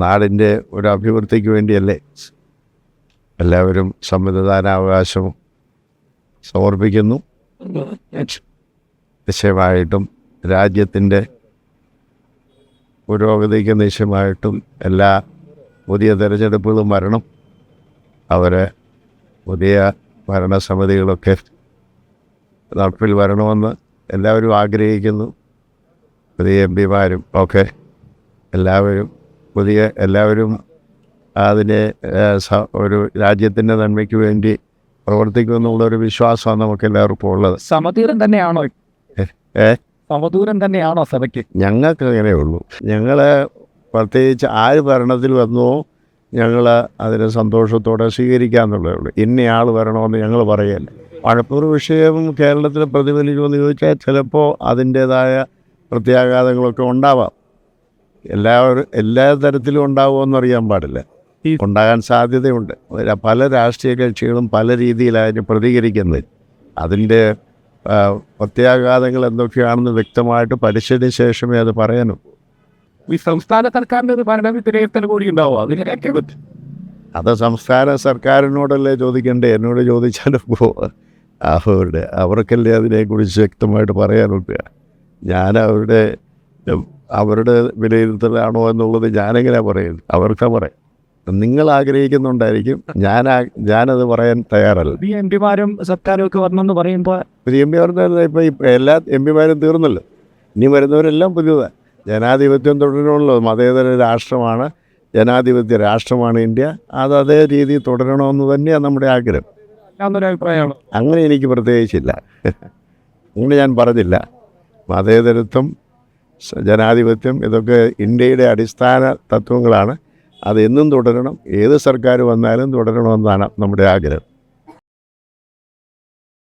നാടിന്റെ ഒരു അഭിവൃദ്ധിക്ക് വേണ്ടിയല്ലേ? എല്ലാവരും സമ്മതിദാനാവകാശം സമർപ്പിക്കുന്നു. നിശ്ചയമായിട്ടും രാജ്യത്തിന്റെ പുരോഗതിക്ക് നിശ്ചയമായിട്ടും എല്ലാ പുതിയ തിരഞ്ഞെടുപ്പുകളും വരണം. അവരെ പുതിയ ഭരണസമിതികളൊക്കെ നടപ്പിൽ വരണമെന്ന് എല്ലാവരും ആഗ്രഹിക്കുന്നു. പുതിയ എം പിമാരും ഒക്കെ എല്ലാവരും പുതിയ എല്ലാവരും അതിനെ ഒരു രാജ്യത്തിന്റെ നന്മയ്ക്ക് വേണ്ടി പ്രവർത്തിക്കുമെന്നുള്ളൊരു വിശ്വാസമാണ് നമുക്ക് എല്ലാവർക്കും ഉള്ളത്. സമദൂരം തന്നെയാണോ? ഏ സമദൂരം തന്നെയാണോ സഭയ്ക്ക്? ഞങ്ങൾക്ക് അങ്ങനെ ഉള്ളൂ. ഞങ്ങൾ പ്രത്യേകിച്ച് ആര് ഭരണത്തിൽ വന്നോ ഞങ്ങൾ അതിനെ സന്തോഷത്തോടെ സ്വീകരിക്കാമെന്നുള്ളതേ ഉള്ളൂ. ഇന്നയാൾ വരണമെന്ന് ഞങ്ങൾ പറയല്ല. മഴപ്പൂർ വിഷയം കേരളത്തിൽ പ്രതിഫലിക്കുമെന്ന് ചോദിച്ചാൽ ചിലപ്പോൾ അതിന്റേതായ പ്രത്യാഘാതങ്ങളൊക്കെ ഉണ്ടാവാം. എല്ലാവരും എല്ലാ തരത്തിലും ഉണ്ടാവുമെന്ന് അറിയാൻ പാടില്ല. ഈ- ഉണ്ടാകാൻ സാധ്യതയുണ്ട്. പല രാഷ്ട്രീയ കക്ഷികളും പല രീതിയിലായിട്ട് പ്രതികരിക്കുന്നത്. അതിന്റെ പ്രത്യാഘാതങ്ങൾ എന്തൊക്കെയാണെന്ന് വ്യക്തമായിട്ട് പരിശോധിച്ച ശേഷമേ അത് പറയാനൂ. ഈ സംസ്ഥാന സർക്കാരിന്റെ ഒരു ഭരണ വിലയിരുത്തൽ കൂടി ഉണ്ടാവും? അതിനൊക്കെ അത് സംസ്ഥാന സർക്കാരിനോടല്ലേ ചോദിക്കണ്ടേ? എന്നോട് ചോദിച്ചാലും അവരുടെ അവർക്കല്ലേ അതിനെക്കുറിച്ച് വ്യക്തമായിട്ട് പറയാനുണ്ട് ഞാൻ അവരുടെ അവരുടെ വിലയിരുത്തലാണോ എന്നുള്ളത് ഞാനെങ്ങനെ പറയുന്നത് അവർക്ക് പറയാം. നിങ്ങൾ ആഗ്രഹിക്കുന്നുണ്ടായിരിക്കും ഞാൻ ഞാനത് പറയാൻ തയ്യാറല്ല. ഈ എം പിമാരും സർക്കാരും ഒക്കെ വരണമെന്ന് പറയുമ്പോൾ എം പി പറഞ്ഞാൽ ഇപ്പോൾ എല്ലാ എം പിമാരും തീർന്നല്ലോ. ഇനി വരുന്നവരെല്ലാം പുതിയതാണ് ജനാധിപത്യം തുടരണമല്ലോ. മതേതര രാഷ്ട്രമാണ്. ജനാധിപത്യ രാഷ്ട്രമാണ് ഇന്ത്യ. അത് അതേ രീതിയിൽ തുടരണമെന്ന് തന്നെയാണ് നമ്മുടെ ആഗ്രഹം. അഭിപ്രായമാണ്. അങ്ങനെ എനിക്ക് പ്രത്യേകിച്ചില്ല. അങ്ങനെ ഞാൻ പറഞ്ഞില്ല. മതേതരത്വം ജനാധിപത്യം ഇതൊക്കെ ഇന്ത്യയുടെ അടിസ്ഥാന തത്വങ്ങളാണ്. അത് എന്നും തുടരണം. ഏത് സർക്കാർ വന്നാലും തുടരണമെന്നാണ് നമ്മുടെ ആഗ്രഹം.